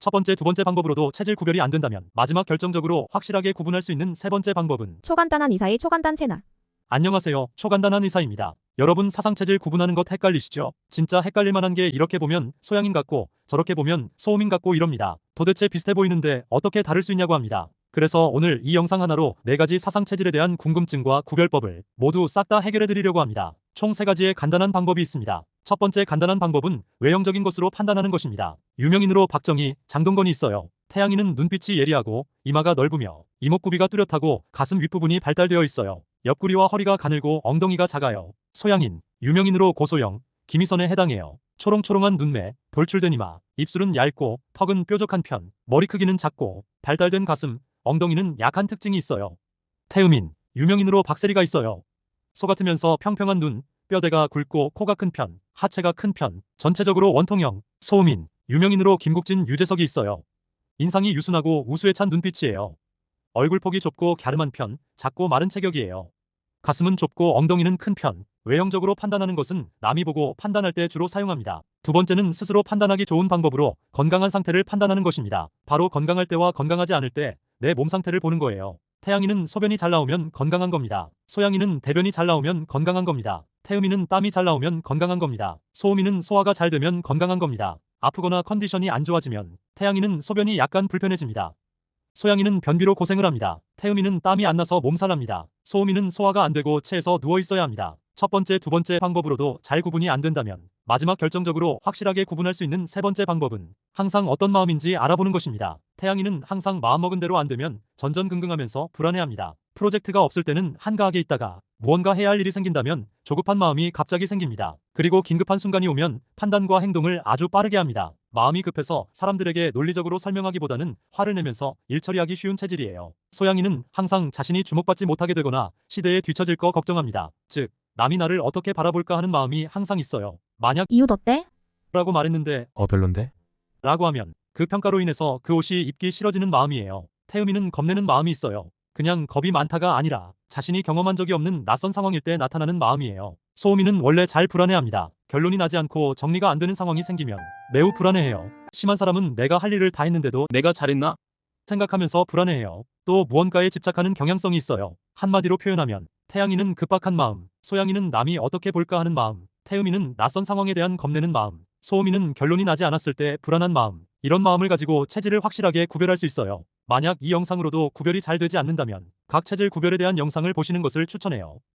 첫 번째, 두 번째 방법으로도 체질 구별이 안 된다면 마지막 결정적으로 확실하게 구분할 수 있는 세 번째 방법은 초간단한 이사의 초간단 채널. 안녕하세요. 초간단한 의사입니다. 여러분 사상체질 구분하는 것 헷갈리시죠? 진짜 헷갈릴 만한 게 이렇게 보면 소양인 같고 저렇게 보면 소음인 같고 이럽니다. 도대체 비슷해 보이는데 어떻게 다를 수 있냐고 합니다. 그래서 오늘 이 영상 하나로 네 가지 사상체질에 대한 궁금증과 구별법을 모두 싹 다 해결해 드리려고 합니다. 총 세 가지의 간단한 방법이 있습니다. 첫 번째 간단한 방법은 외형적인 것으로 판단하는 것입니다. 유명인으로 박정희, 장동건이 있어요. 태양이는 눈빛이 예리하고 이마가 넓으며 이목구비가 뚜렷하고 가슴 윗부분이 발달되어 있어요. 옆구리와 허리가 가늘고 엉덩이가 작아요. 소양인, 유명인으로 고소영, 김희선에 해당해요. 초롱초롱한 눈매, 돌출된 이마, 입술은 얇고 턱은 뾰족한 편, 머리 크기는 작고 발달된 가슴, 엉덩이는 약한 특징이 있어요. 태음인, 유명인으로 박세리가 있어요. 소 같으면서 평평한 눈, 뼈대가 굵고 코가 큰 편, 하체가 큰 편, 전체적으로 원통형, 소음인, 유명인으로 김국진, 유재석이 있어요. 인상이 유순하고 우수에 찬 눈빛이에요. 얼굴 폭이 좁고 갸름한 편, 작고 마른 체격이에요. 가슴은 좁고 엉덩이는 큰 편. 외형적으로 판단하는 것은 남이 보고 판단할 때 주로 사용합니다. 두 번째는 스스로 판단하기 좋은 방법으로 건강한 상태를 판단하는 것입니다. 바로 건강할 때와 건강하지 않을 때 내 몸 상태를 보는 거예요. 태양이는 소변이 잘 나오면 건강한 겁니다. 소양이는 대변이 잘 나오면 건강한 겁니다. 태음이는 땀이 잘 나오면 건강한 겁니다. 소음이는 소화가 잘 되면 건강한 겁니다. 아프거나 컨디션이 안 좋아지면 태양이는 소변이 약간 불편해집니다. 소양이는 변비로 고생을 합니다. 태음이는 땀이 안 나서 몸살납니다. 소음이는 소화가 안 되고 체에서 누워 있어야 합니다. 첫 번째, 두 번째 방법으로도 잘 구분이 안 된다면 마지막 결정적으로 확실하게 구분할 수 있는 세 번째 방법은 항상 어떤 마음인지 알아보는 것입니다. 태양이는 항상 마음먹은 대로 안 되면 전전긍긍하면서 불안해합니다. 프로젝트가 없을 때는 한가하게 있다가 무언가 해야 할 일이 생긴다면 조급한 마음이 갑자기 생깁니다. 그리고 긴급한 순간이 오면 판단과 행동을 아주 빠르게 합니다. 마음이 급해서 사람들에게 논리적으로 설명하기보다는 화를 내면서 일 처리하기 쉬운 체질이에요. 소양이는 항상 자신이 주목받지 못하게 되거나 시대에 뒤처질 거 걱정합니다. 즉, 남이 나를 어떻게 바라볼까 하는 마음이 항상 있어요. 만약 이웃 어때? 라고 말했는데 어 별론데? 라고 하면 그 평가로 인해서 그 옷이 입기 싫어지는 마음이에요. 태음이는 겁내는 마음이 있어요. 그냥 겁이 많다가 아니라 자신이 경험한 적이 없는 낯선 상황일 때 나타나는 마음이에요. 소음이는 원래 잘 불안해합니다. 결론이 나지 않고 정리가 안 되는 상황이 생기면 매우 불안해해요. 심한 사람은 내가 할 일을 다 했는데도 내가 잘했나? 생각하면서 불안해해요. 또 무언가에 집착하는 경향성이 있어요. 한마디로 표현하면 태양이는 급박한 마음, 소양이는 남이 어떻게 볼까 하는 마음, 태음이는 낯선 상황에 대한 겁내는 마음, 소음이는 결론이 나지 않았을 때 불안한 마음, 이런 마음을 가지고 체질을 확실하게 구별할 수 있어요. 만약 이 영상으로도 구별이 잘 되지 않는다면 각 체질 구별에 대한 영상을 보시는 것을 추천해요.